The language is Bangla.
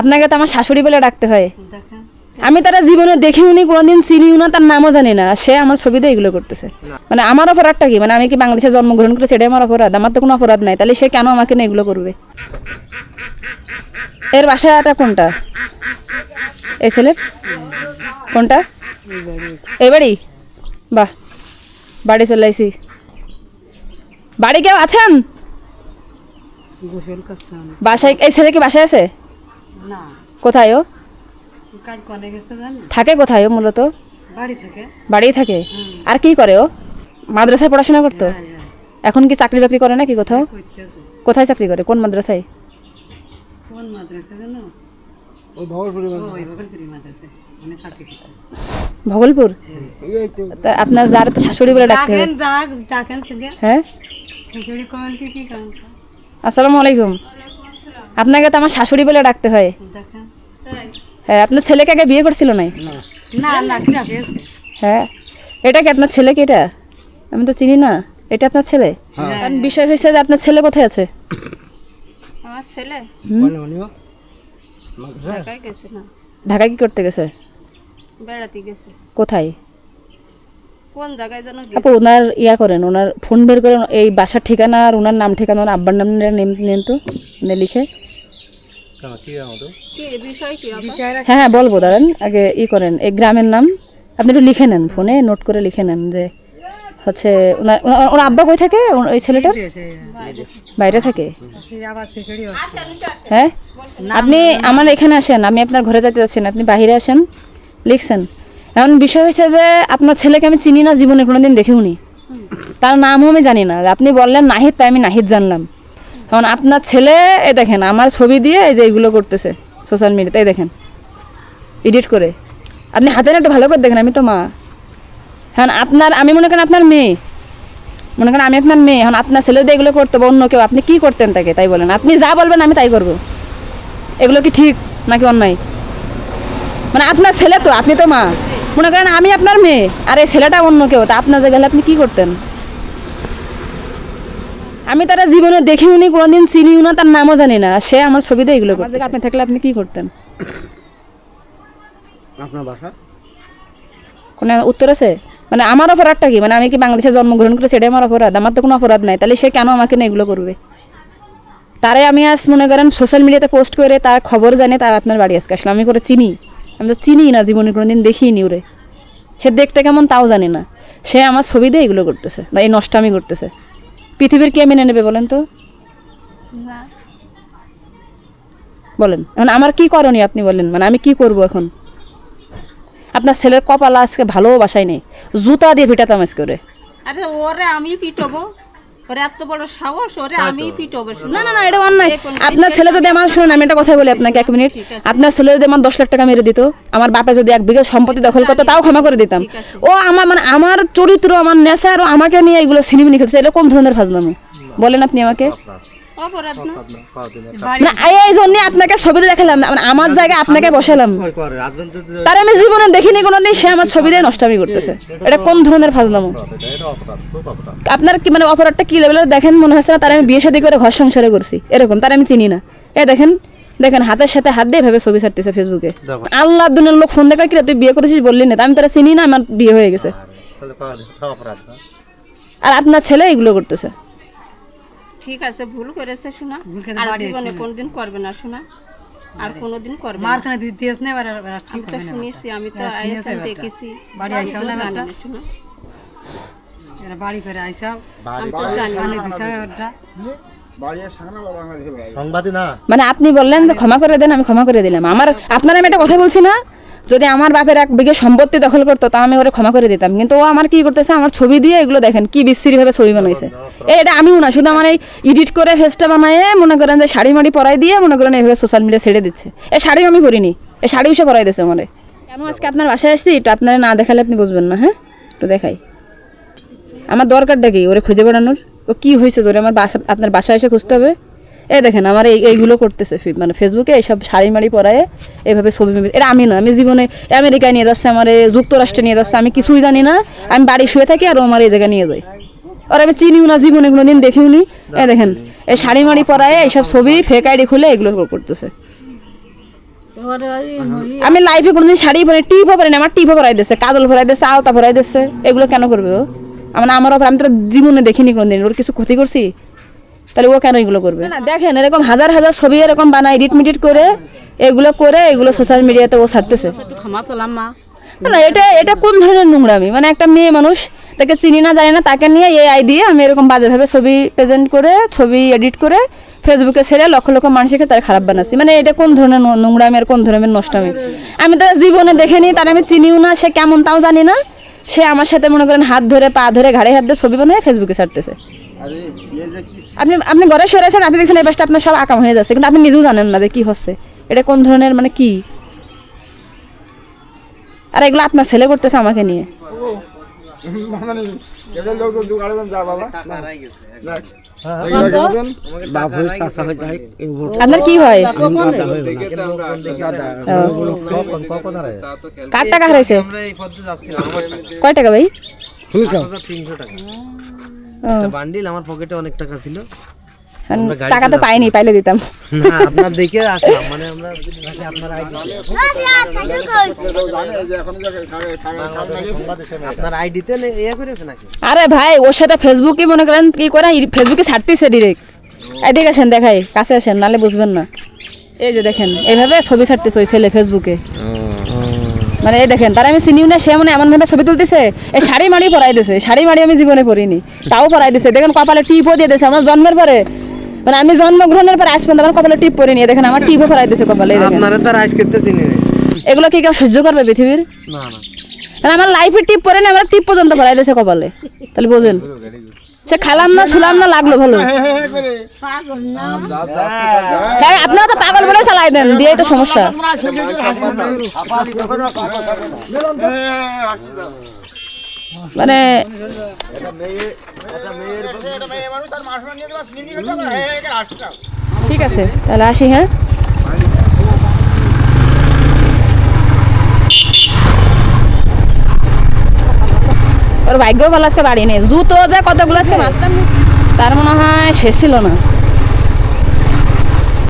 আপনাকে তো আমার শাশুড়ি বলে ডাকতে হয়। আমি তারা জীবনে দেখিও নি কোনোদিন চিনিও না তার নামও জানি না। সে আমার ছবিতে এগুলো করতেছে। মানে আমার অপরাধটা কি? মানে আমি কি বাংলাদেশে জন্মগ্রহণ করেছি এটাই আমার অপরাধ? আমার তো কোনো অপরাধ নাই। তাহলে সে কেন আমাকে না এগুলো করবে? এর বাসাটা কোনটা? এই ছেলের? কোনটা? এই বাড়ি? বাহ বাড়ি চলে আইসি বাড়ি কেউ আছেন? বাসায় এই ছেলে কি বাসায় আছে? কোথায় ও? কাজ করে থাকে কোথায় ও মূলত? বাড়ি থেকে। বাড়িই থাকে? আর কি করে ও? মাদ্রাসায় পড়াশোনা করতো? এখন কি চাকরি বাকরি করে নাকি কোথাও? কোথায় চাকরি করে? কোন মাদ্রাসায়? কোন মাদ্রাসা জানো? মানে ভগলপুর? তা আপনার যার তো শাশুড়ি বলে ডাকতে হ্যাঁ? আসসালামু আলাইকুম। আপনাকে তো আমার শাশুড়ি বলে ডাকতে হয়। হ্যাঁ আপনার ছেলেকে আগে বিয়ে করছিল নাই? না। না কি রাখে হ্যাঁ এটা কি আপনার ছেলে কি এটা? আমি তো চিনি না। এটা আপনার ছেলে? কারণ বিষয় হয়েছে যে আপনার ছেলে কোথায় আছে? আমার ছেলে? ঢাকায় কি করতে গেছে? বেড়াতে গেছে। কোথায়? কোন জায়গায় যেন আপু ওনার ইয়া করেন ওনার ফোন বের করেন এই বাসার ঠিকানা আর ওনার নাম ঠিকানা ওনার আব্বার নাম নেন তো লিখে কেন কি আমাদের কি বিষয় কি হ্যাঁ হ্যাঁ বলব দাঁড়ান। আগে ই করেন এই গ্রামের নাম। আপনি একটু লিখে নেন ফোনে নোট করে লিখে নেন যে হচ্ছে ওনার আব্বা কই থাকে? ওই ছেলেটার? বাইরে। থাকে? হ্যাঁ? আপনি আমার এখানে আসেন আমি আপনার ঘরে যেতে যাচ্ছি না আপনি বাইরে আসেন লিখছেন। এখন বিষয় হয়েছে যে আপনার ছেলেকে আমি চিনি না জীবনে কোনোদিন দেখেও নি তার নামও আমি জানি না। আপনি বললেন নাহিদ তাই আমি নাহিদ জানলাম। এখন আপনার ছেলে, এই দেখেন, আমার ছবি দিয়ে এই যে এইগুলো করতেছে সোশ্যাল মিডিয়াতে দেখেন এডিট করে। আপনি হাতে একটু ভালো করে দেখেন, আমি তো মা। এখন আপনার, আমি মনে করেন আপনার মেয়ে। মনে করেন আমি আপনার মেয়ে, এখন আপনার ছেলে দিয়ে এগুলো করতে অন্য কেউ, আপনি কী করতেন তাকে, তাই বলেন। আপনি যা বলবেন আমি তাই করব। এগুলো কি ঠিক নাকি অন্যায়? মানে আপনার ছেলে তো, আপনি তো মা। মনে করেন আমি আপনার মেয়ে, আর এই ছেলেটা অন্য কেউ, তা আপনার জায়গায় আপনি কি করতেন? আমি তারা জীবনে দেখিও নি কোনোদিন চিনিও না তার নামও জানি না। সে আমার ছবিতে এগুলো করতে আপনি থাকলে আপনি কি করতেন? আপনার বাসা? কোনো উত্তর আছে? মানে আমার অপরাধটা কি? মানে আমি কি বাংলাদেশে জন্মগ্রহণ করেছি সেটাই আমার অপরাধ? আমার তো কোনো অপরাধ নাই। তাহলে সে কেন আমাকে না এগুলো করবে? তারে আমি আজ মনে করেন সোশ্যাল মিডিয়াতে পোস্ট করে তার খবর জানে তার আপনার বাড়ি আজকে আসলাম আমি করে চিনি। আমি তো চিনি না জীবনে কোনো কোনোদিন দেখিনি ওরে। সে দেখতে কেমন তাও জানে না। সে আমার ছবি দিয়ে এগুলো করতেছে বা এই নষ্টামি করতেছে। পৃথিবীর কে মেনে নেবে বলেন তো? বলেন। মানে আমার কি করণীয় আপনি বলেন? মানে আমি কি করব এখন? আপনার ছেলের কপাল আজকে ভালোবাসায় নেই। জুতা দিয়ে ভিটাতাম আজকে ওরে। আরে ওরে আমি পিটবো ওরে এত বড় সাহস ওরে আমি পিটবো না না না এটা অন্যায় আপনার ছেলে যদি আমার শুনুন আমি একটা কথা বলি আপনাকে এক মিনিট। আপনার ছেলে যদি আমার দশ লাখ টাকা মেরে দিত আমার বাপে যদি এক বিঘা সম্পত্তি দখল করতো তাও ক্ষমা করে দিতাম। ও আমার মানে আমার চরিত্র আমার নেশা আর আমাকে নিয়ে এগুলো সিনেমিনি খেলছে। এটা কোন ধরনের ফাজলামো? বলেন আপনি আমাকে। অপরাধ না? আপনার না এই জন্য আপনাকে ছবিতে দেখালাম না, মানে আমার জায়গায় আপনাকে বসালাম। ভয় করে আসবেন তো তো- তার আমি জীবনে দেখিনি কোনোদিন সে আমার ছবি নষ্টামি করতেছে। এটা কোন ধরনের ফাজলামো? এটা এটা অপরাধ খুব অপরাধ। আপনার কি মানে অপরাধটা কি লেভেলের দেখেন মনে হচ্ছে না তার আমি বিয়ে শাদী করে ঘর সংসারে করছি। এরকম তার আমি চিনি না। এ দেখেন দেখেন হাতের সাথে হাত দিয়ে ভেবে ছবি ছাড়তেছে ফেসবুকে আল্লাহ দুনিয়ার লোক ফোন দেখা কি তুই বিয়ে করেছিস বললি না? আমি তারা চিনি না আমার বিয়ে হয়ে গেছে? আর আপনার ছেলে এগুলো করতেছে। ঠিক আছে ভুল করেছে শোনা আর জীবনে কোনদিন করবে না শোনা আর কোনোদিন করবে না। মারখানে দিতেছ না এবার আমি তো শুনেছি আমি তো দেখেছি। বাড়ি না শোনা এরা বাড়ি করে আমি তো জানি না। দিছে ওটা মানে আপনি বললেন যে ক্ষমা করে দেন আমি ক্ষমা করে দিলাম। আমার আপনার আমি একটা কথা বলছি না? যদি আমার বাপের এক বিঘে সম্পত্তি দখল করতো তা আমি ওরে ক্ষমা করে দিতাম। কিন্তু ও আমার কি করতেছে? আমার ছবি দিয়ে এগুলো দেখেন কি বিশ্রী ভাবে ছবি বানাইছে। এটা আমিও না শুধু আমার এই এডিট করে ফেসটা বানায় মনে করেন যে শাড়ি মাড়ি পরাই দিয়ে মনে করেন এইভাবে সোশ্যাল মিডিয়া ছেড়ে দিচ্ছে। এ শাড়িও আমি পরিনি এ শাড়িও সে পরাই দিচ্ছে আমারে। কেন আজকে আপনার বাসায় আসছি? একটু আপনারা না দেখালে আপনি বুঝবেন না হ্যাঁ? একটু দেখাই। আমার দরকারটা কি ওরে খুঁজে বেড়ানোর? ও কী হয়েছে? তোরে আমার বাসা আপনার বাসায় এসে খুঁজতে হবে? এই দেখেন আমার এই এইগুলো করতেছে মানে ফেসবুকে এইসব শাড়ি মাড়ি পরায় এইভাবে ছবি মিবি- এটা আমি না আমি জীবনে আমেরিকায় নিয়ে যাচ্ছে আমার এই যুক্তরাষ্ট্রে নিয়ে যাচ্ছে আমি কিছুই জানি না। আমি বাড়ি শুয়ে থাকি আর ও আমার এই জায়গায় নিয়ে যাই আর আমি চিনিও না জীবনে কোনো দিন দেখিও নি। এই দেখেন এই শাড়ি মাড়ি পরায় এইসব ছবি ফেক আইডি খুলে এগুলো করতেছে। আমি লাইফে কোনোদিন শাড়ি পরে টিপও পরে না আমার টিপও পরাই দিচ্ছে কাজল ভরাই দিচ্ছে আলতা ভরাই দিচ্ছে এগুলো কেন করবে ও? আমার আমার ওপর আমি তো জীবনে দেখিনি কোনোদিন ওর কিছু ক্ষতি করছি? তাহলে ও কেন এগুলো করবে? না দেখেন, এরকম হাজার হাজার ছবি এরকম বানায় এডিট মিডিট করে এগুলো করে এগুলো সোশ্যাল মিডিয়াতে ও ছাড়তেছে। না এটা এটা কোন ধরনের নোংরামি? মানে একটা মেয়ে মানুষ, তাকে চিনি না, জানি না, তাকে নিয়ে এই আই দিয়ে আমি এরকম বাজেভাবে ছবি প্রেজেন্ট করে, ছবি এডিট করে ফেসবুকে ছেড়ে লক্ষ লক্ষ মানুষকে তার খারাপ বানাচ্ছি। মানে এটা কোন ধরনের নোংরামি আর কোন ধরনের নষ্টামি? আমি তার জীবনে দেখিনি, তার আমি চিনিও না, সে কেমন তাও জানি না। সে আমার সাথে মনে করেন হাত ধরে, পা ধরে, ঘাড়ে হাত দিয়ে ছবি বানিয়ে ফেসবুকে ছাড়তেছে। আপনি আপনি ঘরে সরেছেন আপনি দেখছেন এই পাশটা আপনার সব আকাম হয়ে যাচ্ছে কিন্তু আপনি নিজেও জানেন না যে কি হচ্ছে। এটা কোন ধরনের মানে কি? আর এগুলো আপনার ছেলে করতেছে আমাকে নিয়ে। আপনার কি হয়? কখন? কখন আরে কার টাকা হারাইছে? আমরা এই পথে যাচ্ছিলাম আমার টাকা কয় টাকা ভাই? তিনশো টাকা। ও, একটা বান্ডিল আমার পকেটে অনেক টাকা ছিল। টাকা তো পাইনি পাইলে দিতাম। না আপনার দেখে আসলাম মানে আমরা আপনার আইডি আপনার আইডিতে ইয়ে করেছে নাকি? আরে ভাই ওর সাথে ফেসবুকে মনে করেন কি করে ফেসবুকে ছাড়তেছে ডিরেক্ট এদিকে আসেন দেখাই কাছে আসেন নালে বুঝবেন না। এই যে দেখেন এইভাবে ছবি ছাড়তেছে ওই ছেলে ফেসবুকে মানে এই দেখেন তারা আমি চিনিও না সে মানে এমন ভাবে ছবি তুলতেছে এই শাড়ি মাড়ি পরাই দিছে শাড়ি মাড়ি আমি জীবনে পরিনি তাও পরাই দিছে। দেখেন কপালে টিপও দিয়ে দিছে আমার জন্মের পরে মানে আমি জন্মগ্রহণের পরে আজ পর্যন্ত আমার কপালে টিপ পরিনি এই দেখেন আমার টিপও পরাই দিছে কপালে আপনারা তো রাইস করতে চিনি এগুলো কি কেউ সহ্য করবে পৃথিবীর? না না। আমার লাইফে টিপ পরে না আমার টিপ পর্যন্ত পরাই দিছে কপালে তাহলে বোঝেন। সে খালাম না শুলাম না লাগল ভালো হ্যাঁ আপনারা তো পাগল বলে চালাই দেন দিয়েই তো সমস্যা মানে ঠিক আছে তাহলে আসি হ্যাঁ ওর ভাগ্য ভালো আজকে বাড়ি নেই। জুতো যে কতগুলো আজকে মারতাম। তার মনে হয় শেষ ছিল না।